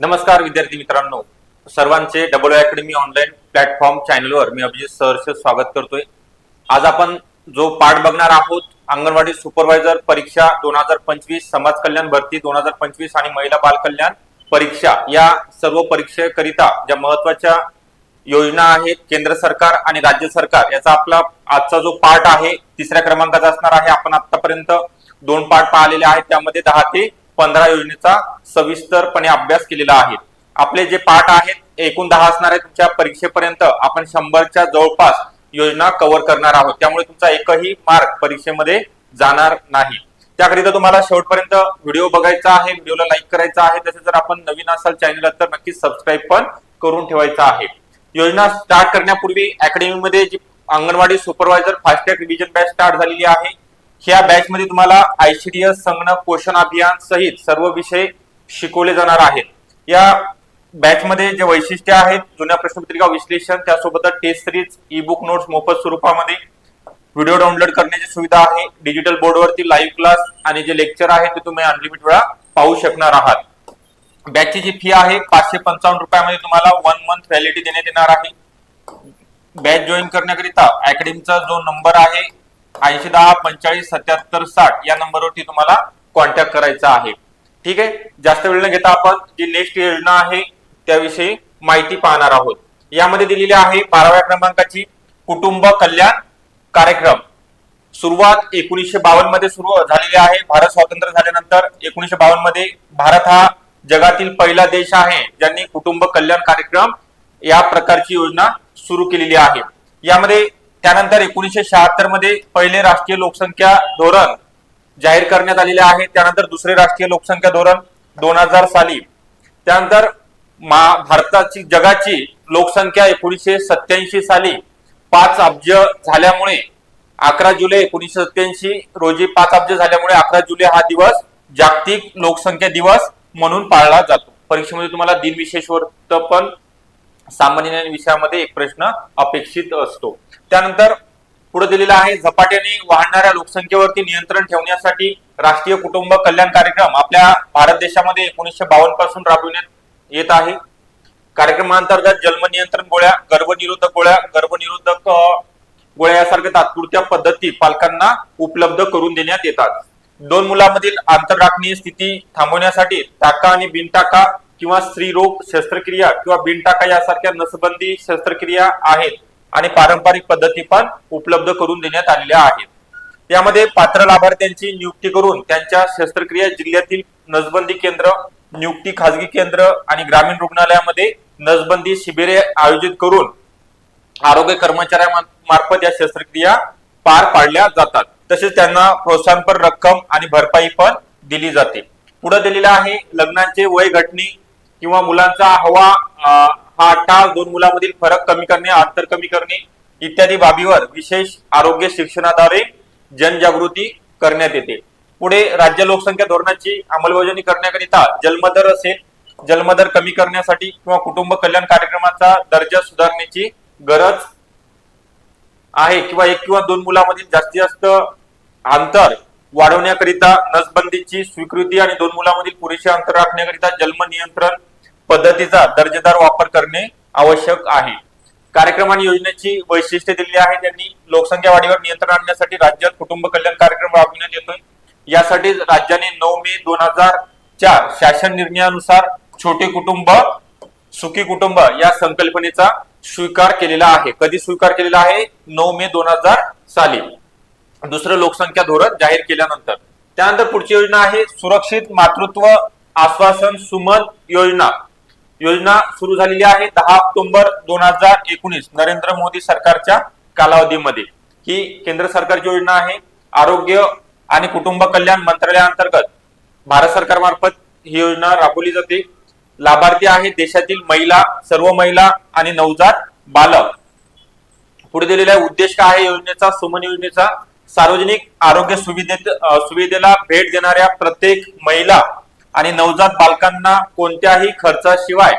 नमस्कार विद्यार्थी मित्रांनो. सर्वांचे डबल अकॅडमी ऑनलाईन प्लॅटफॉर्म चॅनलवर मी अभिजित सहर्ष स्वागत करतोय. आज आपण जो पाठ बघणार आहोत अंगणवाडी सुपरवायझर परीक्षा दोन हजार पंचवीस समाज कल्याण भरती दोन हजार पंचवीस आणि महिला बाल कल्याण परीक्षा या सर्व परीक्षेकरिता ज्या महत्त्वाच्या योजना आहेत केंद्र सरकार आणि राज्य सरकार याचा आपला आजचा जो पाठ आहे तिसऱ्या क्रमांकाचा असणार आहे. आपण आतापर्यंत दोन पाठ पाहिलेले आहेत त्यामध्ये दहा ते पंधरा योजनेचा सविस्तरपणे अभ्यास केलेला आहे. आपले जे पाठ आहेत एकूण दहा असणाऱ्या तुमच्या परीक्षेपर्यंत आपण शंभरच्या जवळपास योजना कव्हर करणार आहोत. त्यामुळे तुमचा एकही मार्क परीक्षेमध्ये जाणार नाही. त्याकरिता तुम्हाला शेवटपर्यंत व्हिडिओ बघायचा आहे व्हिडिओला लाईक करायचा आहे तसेच जर आपण नवीन असाल चॅनलला तर नक्की सबस्क्राईब पण करून ठेवायचा आहे. योजना स्टार्ट करण्यापूर्वी अकॅडमीमध्ये जी anganwadi supervisor fast track revision batch start झालेली आहे. ह्या बॅच मध्ये तुम्हाला आयसीडीएस संगणक पोषण अभियान सहित सर्व विषय शिकवले जाणार आहेत. या बॅच मध्ये जे वैशिष्ट्य आहेत जुन्या प्रश्नपत्रिका विश्लेषण त्यासोबतच test series e book notes मोफत स्वरूपामध्ये व्हिडिओ डाउनलोड करण्याची सुविधा आहे. डिजिटल बोर्डवरती लाईव्ह क्लास आणि जे लेक्चर आहे ते तुम्ही अनलिमिटेड वेळा पाहू शकणार आहात. बॅचची जी फी आहे पाचशे पंचावन्न रुपयामध्ये तुम्हाला वन मंथ व्हॅलिडिटी देण्यात येणार आहे. बॅच जॉईन करण्याकरिता अकॅडमीचा जो नंबर आहे ऐंशी दहा पंचाळीस सत्याहत्तर साठ या नंबरवरती तुम्हाला कॉन्टॅक्ट करायचा आहे. ठीक आहे? जास्त वेळ न घेता आपण जी नेक्स्ट योजना आहे त्याविषयी माहिती पाहणार आहोत. यामध्ये दिलेली आहे बाराव्या क्रमांकाची कुटुंब कल्याण कार्यक्रम. सुरुवात एकोणीसशे बावन्नमध्ये सुरू झालेली आहे. भारत स्वातंत्र्य झाल्यानंतर एकोणीसशे बावन्नमध्ये भारत हा जगातील पहिला देश आहे ज्यांनी कुटुंब कल्याण कार्यक्रम या प्रकारची योजना सुरू केलेली आहे. यामध्ये त्यानंतर एकोणीसशे शहात्तरमध्ये पहिले राष्ट्रीय लोकसंख्या धोरण जाहीर करण्यात आलेले आहे. त्यानंतर दुसरे राष्ट्रीय लोकसंख्या धोरण दोन हजार साली. त्यानंतर मा- भारताची जगाची लोकसंख्या एकोणीसशे सत्याऐंशी साली पाच अब्ज झाल्यामुळे अकरा जुलै एकोणीसशे सत्याऐंशी रोजी पाच अब्ज झाल्यामुळे अकरा जुलै हा दिवस जागतिक लोकसंख्या दिवस म्हणून पाळला जातो. परीक्षेमध्ये तुम्हाला दिनविशेष पण सामान्य ज्ञान विषयामध्ये एक प्रश्न अपेक्षित असतो. त्यानंतर पुढे दिलेला आहे झपाट्याने वाढणाऱ्या लोकसंख्येवरती नियंत्रण ठेवण्यासाठी राष्ट्रीय कुटुंब कल्याण कार्यक्रम आपल्या भारत देशामध्ये एकोणीसशे बावन्नपासून राबविण्यात येत आहे. कार्यक्रमांतर्गत जन्म नियंत्रण गोळ्या गर्भनिरोधक गोळ्या गर्भनिरोधक गोळ्या यासारख्या तात्पुरत्या पद्धती पालकांना उपलब्ध करून देण्यात येतात. दोन मुलांमधील आंतरराखनीय स्थिती थांबवण्यासाठी टाका आणि बिनटाका किंवा स्त्रीरोग शस्त्रक्रिया किंवा बिनटाका यासारख्या नसबंदी शस्त्रक्रिया आहेत आणि पारंपरिक पद्धती पण उपलब्ध करून देण्यात आलेल्या आहेत. यामध्ये पात्र लाभार्थ्यांची नियुक्ती करून त्यांच्या शस्त्रक्रिया जिल्ह्यातील नसबंदी केंद्र नियुक्ती खाजगी केंद्र आणि ग्रामीण रुग्णालयामध्ये नसबंदी शिबिरे आयोजित करून आरोग्य कर्मचाऱ्यांमार्फत या शस्त्रक्रिया पार पाडल्या जातात. तसेच त्यांना प्रोत्साहनपर रक्कम आणि भरपाई पण दिली जाते. पुढे दिलेला आहे लग्नांचे वय घटनी किंवा मुलांचा हवा हा टाळ दोन मुलांमधील फरक कमी करणे अंतर कमी करणे इत्यादी बाबीवर विशेष आरोग्य शिक्षणाद्वारे जनजागृती करण्यात येते. पुढे राज्य लोकसंख्या धोरणाची अंमलबजावणी करण्याकरिता जन्मदर असेल जन्मदर कमी करण्यासाठी किंवा कुटुंब कल्याण कार्यक्रमाचा दर्जा सुधारण्याची गरज आहे किंवा एक किंवा दोन मुलांमधील जास्तीत जास्त अंतर वाढवण्याकरिता नसबंदीची स्वीकृती आणि दोन मुलांमधील पुरेसे अंतर राखण्याकरिता जन्म नियंत्रण पद्धतीचा दर्जेदार वापर करणे आवश्यक आहे. कार्यक्रम आणि योजनेची वैशिष्ट्ये दिलेली आहे त्यांनी लोकसंख्या वाढीवर नियंत्रण आणण्यासाठी राज्यात कुटुंब कल्याण कार्यक्रम राबविण्यात येतोय. यासाठी राज्याने नऊ मे दोन हजार चार शासन निर्णयानुसार छोटे कुटुंब सुखी कुटुंब या संकल्पनेचा स्वीकार केलेला आहे. कधी स्वीकार केलेला आहे? नऊ मे दोन हजार साली. दुसरं लोकसंख्या धोरण जाहीर केल्यानंतर. त्यानंतर पुढची योजना आहे सुरक्षित मातृत्व आश्वासन सुमन योजना. योजना सुरू झालेली आहे दहा ऑक्टोबर दोन हजार एकोणीस नरेंद्र मोदी सरकारच्या कालावधीमध्ये. ही केंद्र सरकारची योजना आहे. आरोग्य आणि कुटुंब कल्याण मंत्रालयाअंतर्गत भारत सरकारमार्फत ही योजना राबवली जाते. लाभार्थी आहे देशातील महिला सर्व महिला आणि नवजात बालक. पुढे दिलेला उद्देश काय आहे? योजनेचा सुमन योजनेचा सार्वजनिक आरोग्य सुविधेत सुविधेला भेट देणाऱ्या प्रत्येक महिला आणि नवजात बालकांना कोणत्याही खर्चाशिवाय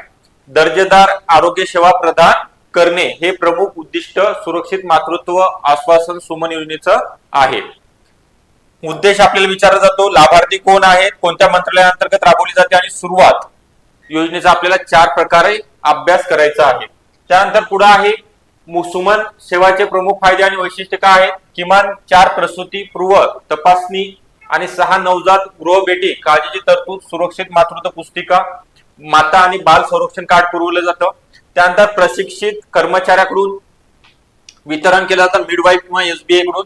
दर्जेदार आरोग्य सेवा प्रदान करणे हे प्रमुख उद्दिष्ट सुरक्षित मातृत्व आश्वासन सुमन योजनेचं आहे. उद्देश आपल्याला विचारला जातो लाभार्थी कोण आहेत कोणत्या मंत्रालयाअंतर्गत राबवली जाते आणि सुरुवात योजनेचा आपल्याला चार प्रकारे अभ्यास करायचा आहे. त्यानंतर पुढे आहे सुमन सेवाचे प्रमुख फायदे आणि वैशिष्ट्य काय आहेत? किमान चार प्रसूती पूर्व तपासणी आणि सहा नवजात गृह भेटी काळजीची तरतूद सुरक्षित मातृत्व पुस्तिका माता आणि बाल संरक्षण कार्ड पुरवलं जातं. त्यानंतर प्रशिक्षित कर्मचाऱ्याकडून वितरण केलं जातं मिडवाईफ किंवा एसबीआयकडून.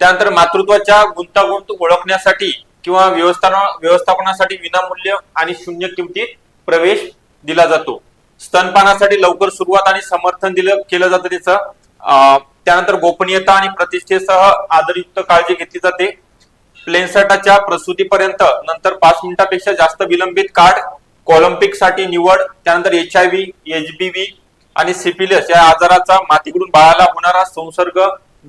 त्यानंतर मातृत्वाच्या गुंतागुंत ओळखण्यासाठी किंवा व्यवस्थापना व्यवस्थापनासाठी विनामूल्य आणि शून्य किमतीत प्रवेश दिला जातो. स्तनपानासाठी लवकर सुरुवात आणि समर्थन दिलं केलं जातं त्याचं त्यानंतर गोपनीयता आणि प्रतिष्ठेसह आदरयुक्त काळजी घेतली जाते. प्लेनसटाच्या प्रसूतीपर्यंत नंतर पाच मिनिटापेक्षा जास्त विलंबित कार्ड ऑलिम्पिकसाठी निवड त्यानंतर H I V H B V आणि सिपिलस या आजाराचा मातीकडून बाळाला होणारा संसर्ग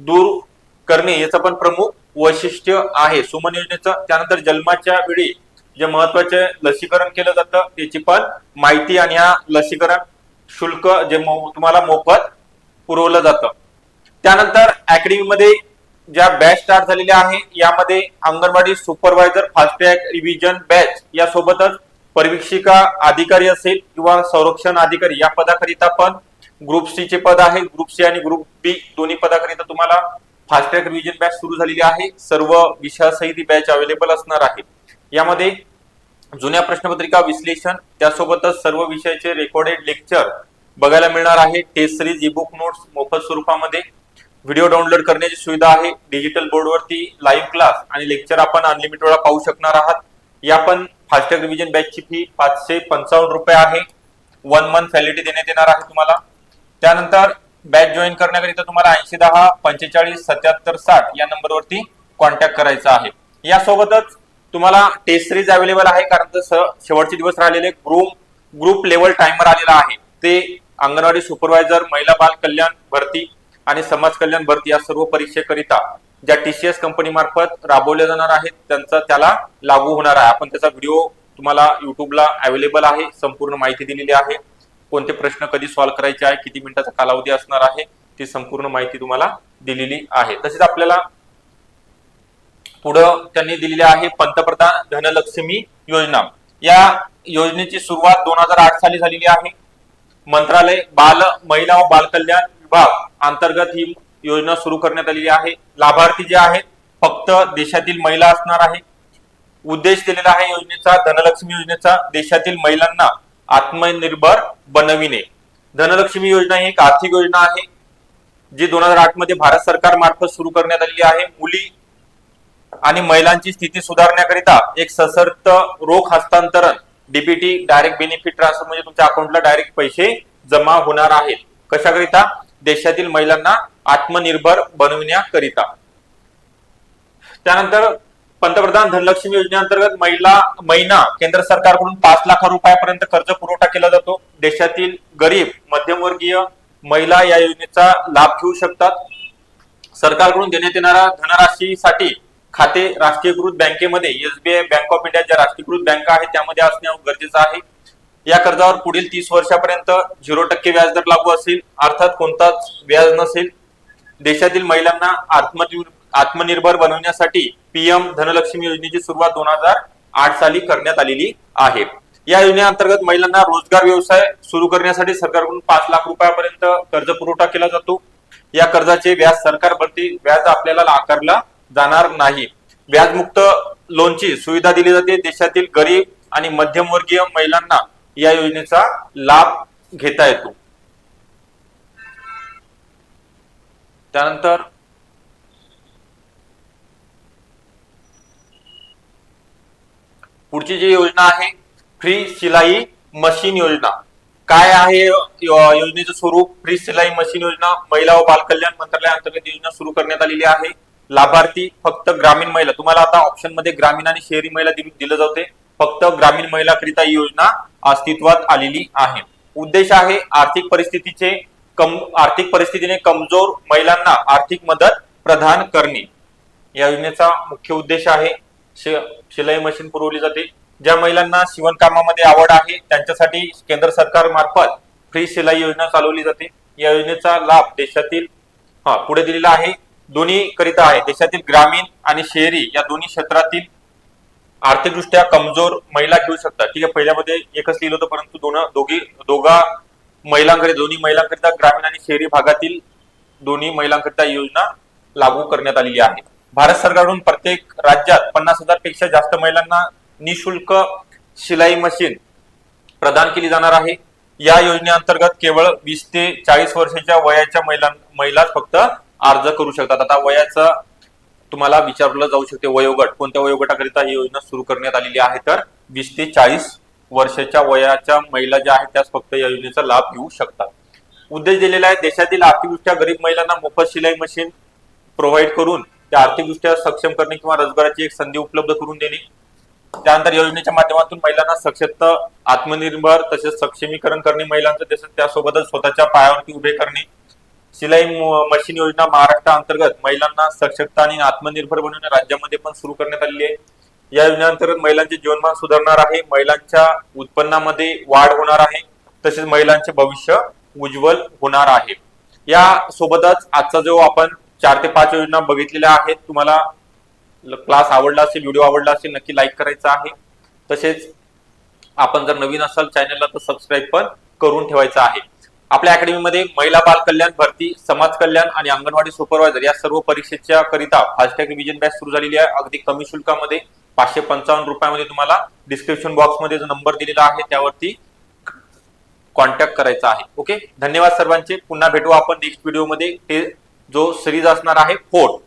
दूर करणे याचं पण प्रमुख वैशिष्ट्य आहे. सुमन योजनेचं त्यानंतर जन्माच्या वेळी जे महत्त्वाचे लसीकरण केलं जातं त्याची पण माहिती आणि ह्या लसीकरण शुल्क जे तुम्हाला मोफत पुरवलं जातं. त्यानंतर अकॅडमीमध्ये ज्या बॅच स्टार्ट झालेल्या आहे यामध्ये anganwadi supervisor fast track revision batch यासोबतच परीक्षिका अधिकारी असेल किंवा संरक्षण अधिकारी या पदाकरिता पण ग्रुप सी चे पद आहे. ग्रुप सी आणि ग्रुप बी दोन्ही पदाकरिता तुम्हाला फास्टॅग रिव्हिजन बॅच सुरू झालेली आहे. सर्व विषयासहित ही बॅच अवेलेबल असणार आहे. यामध्ये जुन्या प्रश्नपत्रिका विश्लेषण त्यासोबतच सर्व विषयाचे रेकॉर्डेड लेक्चर बघायला मिळणार आहे. टेस्ट सिरीज बुक नोट्स मोफत स्वरूपामध्ये. व्हिडिओ डाउनलोड करण्याची सुविधा आहे. डिजिटल बोर्डवरती लाईव्ह क्लास आणि लेक्चर आपण अनलिमिटेड वेळा पाहू शकणार आहात. या पण फास्टॅग रिव्हिजन बॅचची फी पाचशे पंचावन्न रुपये आहे. वन मंथ व्हॅलिडिटी देण्यात येणार आहे तुम्हाला. त्यानंतर बॅच जॉईन करण्याकरिता तुम्हाला ऐंशी दहा पंचेचाळीस सत्याहत्तर साठ या नंबरवरती कॉन्टॅक्ट करायचा आहे. यासोबतच तुम्हाला टेस्ट सिरीज अवेलेबल आहे कारण जसं शेवटचे दिवस राहिलेले ग्रुप ग्रुप लेवल टायमर आलेला आहे. ते अंगणवाडी सुपरवायझर महिला बाल कल्याण भरती आणि समाज कल्याण भरती या सर्व परीक्षेकरिता ज्या टीसीएस कंपनी मार्फत राबवल्या जाणार आहेत त्यांचा त्याला लागू होणार आहे. आपण त्याचा व्हिडिओ तुम्हाला युट्यूबला अवेलेबल आहे संपूर्ण माहिती दिलेली आहे. कोणते प्रश्न कधी सॉल्व्ह करायचे आहे किती मिनिटाचा कालावधी असणार आहे ती संपूर्ण माहिती तुम्हाला दिलेली आहे. तसेच आपल्याला पुढं त्यांनी दिलेली आहे पंतप्रधान धनलक्ष्मी योजना. या योजनेची सुरुवात दोन हजार आठ साली झालेली आहे. मंत्रालय बाल महिला व बालकल्याण विभाग अंतर्गत ही योजना सुरू करण्यात आलेली आहे. लाभार्थी जे आहेत फक्त देशातील महिला असणार आहे उद्देश दिलेला आहे योजनेचा धनलक्ष्मी योजनेचा देशातील महिलांना आत्मनिर्भर बनविणे. धनलक्ष्मी योजना ही एक आर्थिक योजना आहे जी दोन हजार आठमध्ये भारत सरकार मार्फत सुरू करण्यात आलेली आहे. मुली आणि महिलांची स्थिती सुधारण्याकरिता एक सशर्त रोख हस्तांतरण डीबीटी डायरेक्ट बेनिफिट ट्रान्सफर म्हणजे तुमच्या अकाउंटला डायरेक्ट पैसे जमा होणार आहेत. कशाकरिता? देशातील महिलांना आत्मनिर्भर बनविण्याकरिता. त्यानंतर पंतप्रधान धनलक्ष्मी योजनेअंतर्गत महिला महिना केंद्र सरकारकडून पाच लाख रुपयापर्यंत कर्ज पुरवठा केला जातो. देशातील गरीब मध्यमवर्गीय महिला या योजनेचा लाभ घेऊ शकतात. सरकारकडून देण्यात येणाऱ्या धनराशीसाठी खाते राष्ट्रीयकृत बँकेमध्ये एसबीआय बँक ऑफ इंडिया ज्या राष्ट्रीयकृत बँका आहेत त्यामध्ये असणे गरजेचं आहे. या कर्जावर पुढील तीस वर्षापर्यंत झिरो टक्के व्याजदर लागू असेल अर्थात कोणताच व्याज नसेल. देशातील महिलांना आत्मनिर्भर आत्मनिर्भर बनवण्यासाठी पीएम धनलक्ष्मी योजनेची सुरुवात दोन हजार आठ साली करण्यात आलेली आहे. या योजनेअंतर्गत महिलांना रोजगार व्यवसाय सुरू करण्यासाठी सरकारकडून पाच लाख रुपयापर्यंत कर्ज पुरवठा केला जातो. या कर्जाचे व्याज सरकार भरती व्याज आपल्याला आकारला जाणार नाही. व्याजमुक्त लोनची सुविधा दिली जाते. देशातील गरीब आणि मध्यमवर्गीय महिलांना या योजनेचा लाभ घेता येतो. त्यानंतर पुढची जी योजना आहे फ्री शिलाई मशीन योजना. काय आहे योजनेचं स्वरूप? फ्री सिलाई मशीन योजना महिला व बाल कल्याण मंत्रालयाअंतर्गत योजना सुरू करण्यात आलेली आहे. लाभार्थी फक्त ग्रामीण महिला. तुम्हाला आता ऑप्शनमध्ये ग्रामीण आणि शहरी महिला दिलं जाते. फक्त ग्रामीण महिलाकरिता ही योजना अस्तित्वात आलेली आहे. उद्देश आहे आर्थिक परिस्थितीचे कम आर्थिक परिस्थितीने कमजोर महिलांना आर्थिक मदत प्रदान करणे. या योजनेचा मुख्य उद्देश आहे शि- शिलाई मशीन पुरवली जाते. ज्या महिलांना शिवणकामामध्ये आवड आहे त्यांच्यासाठी केंद्र सरकार मार्फत फ्री शिलाई योजना चालवली जाते. या योजनेचा लाभ देशातील हा पुढे दिलेला आहे. दोन्ही करिता आहे. देशातील ग्रामीण आणि शहरी या दोन्ही क्षेत्रातील आर्थिकदृष्ट्या कमजोर महिला घेऊ शकतात. ठीक आहे पहिल्यामध्ये एकच लिहिलं होतं परंतु दोन दोघी दोघा महिलांकरिता दोन्ही महिलांकरिता ग्रामीण आणि शहरी भागातील दोन्ही महिलांकरिता योजना लागू करण्यात आलेली आहे. भारत सरकारकडून प्रत्येक राज्यात पन्नास हजारपेक्षा जास्त महिलांना निशुल्क शिलाई मशीन प्रदान केली जाणार आहे. या योजनेअंतर्गत केवळ वीस ते चाळीस वर्षाच्या वयाच्या महिला महिलाच फक्त अर्ज करू शकतात. आता वयाचा तुम्हाला विचारलं जाऊ शकते वयोगट. कोणत्या वयोगटाकरिता ही योजना सुरू करण्यात आलेली आहे? तर वीस ते चाळीस वर्षाच्या वयाच्या महिला ज्या आहेत त्याच फक्त या योजनेचा लाभ घेऊ शकतात. उद्देश दिलेला आहे देशातील आर्थिकदृष्ट्या गरीब महिलांना मोफत शिलाई मशीन प्रोव्हाइड करून त्या आर्थिकदृष्ट्या सक्षम करणे किंवा रोजगाराची एक संधी उपलब्ध करून देणे. त्यानंतर योजनेच्या माध्यमातून महिलांना सक्षत आत्मनिर्भर तसेच सक्षमीकरण करणे महिलांचं तसेच त्यासोबतच स्वतःच्या पायावरती उभे करणे. शिलाई मशीन योजना महाराष्ट्र अंतर्गत महिलांना सशक्त आणि आत्मनिर्भर बनवणे राज्यामध्ये पण सुरू करण्यात आलेली आहे. या योजनेअंतर्गत महिलांचे जीवनमान सुधारणार आहे महिलांच्या उत्पन्नामध्ये वाढ होणार आहे तसेच महिलांचे भविष्य उज्ज्वल होणार आहे. या सोबतच आजचा जो आपण चार ते पाच योजना बघितलेल्या आहेत तुम्हाला क्लास आवडला असेल व्हिडिओ आवडला असेल नक्की लाईक करायचा आहे. तसेच आपण जर नवीन असाल चॅनलला तर सबस्क्राईब पण करून ठेवायचं आहे. आपल्या अकॅडमीमध्ये महिला बाल कल्याण भरती समाज कल्याण आणि अंगणवाडी सुपरवायझर या सर्व परीक्षेच्या करिता फास्टॅग रिव्हिजन बॅच सुरू झालेली आहे. अगदी कमी शुल्कामध्ये पाचशे पंचावन्न रुपयामध्ये तुम्हाला डिस्क्रिप्शन बॉक्समध्ये जो नंबर दिलेला आहे त्यावरती कॉन्टॅक्ट करायचा आहे. ओके धन्यवाद सर्वांचे. पुन्हा भेटू आपण नेक्स्ट व्हिडिओमध्ये ते जो सिरीज असणार आहे फोर्ट